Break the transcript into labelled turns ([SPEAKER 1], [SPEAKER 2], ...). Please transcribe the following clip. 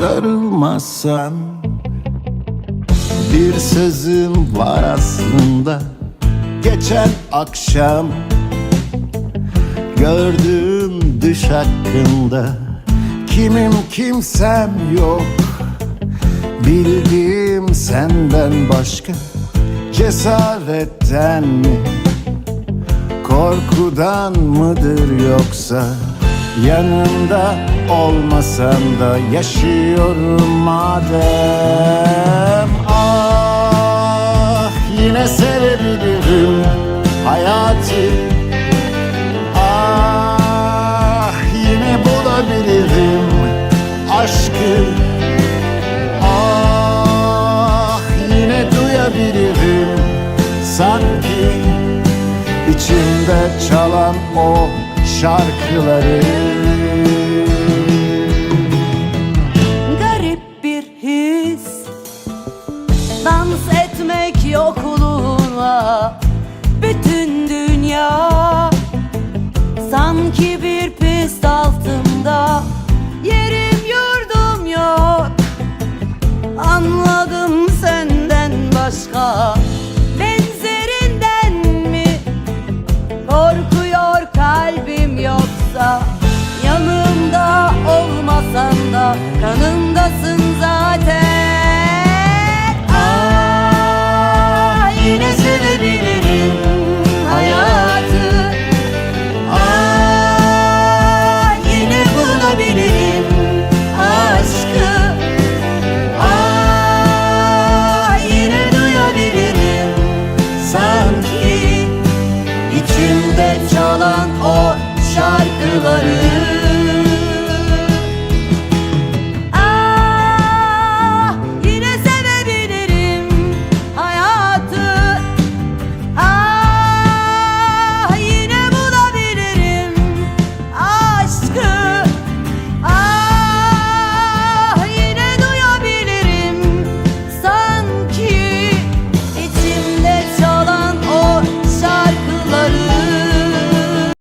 [SPEAKER 1] Darılmazsan Bir sözüm var aslında. Geçen akşam Gördüğüm düş hakkında Kimim kimsem yok. Bildiğim senden başka Cesaretten mi? Korkudan mıdır yoksa Yanımda olmasan da yaşıyorum madem? Ah yine sevebilirim hayatı aşkı Ah yine duyabilirim. Sanki içimde çalan o şarkıları.
[SPEAKER 2] Garip bir his. Dans etmek yokluğuna Bütün dünya Sanki bir pist altında Kanımdasın zaten. Ah yine sevebilirim hayatı. Ah yine bulabilirim aşkı. Ah yine duyabilirim sanki.
[SPEAKER 1] İçimde
[SPEAKER 2] çalan o şarkıları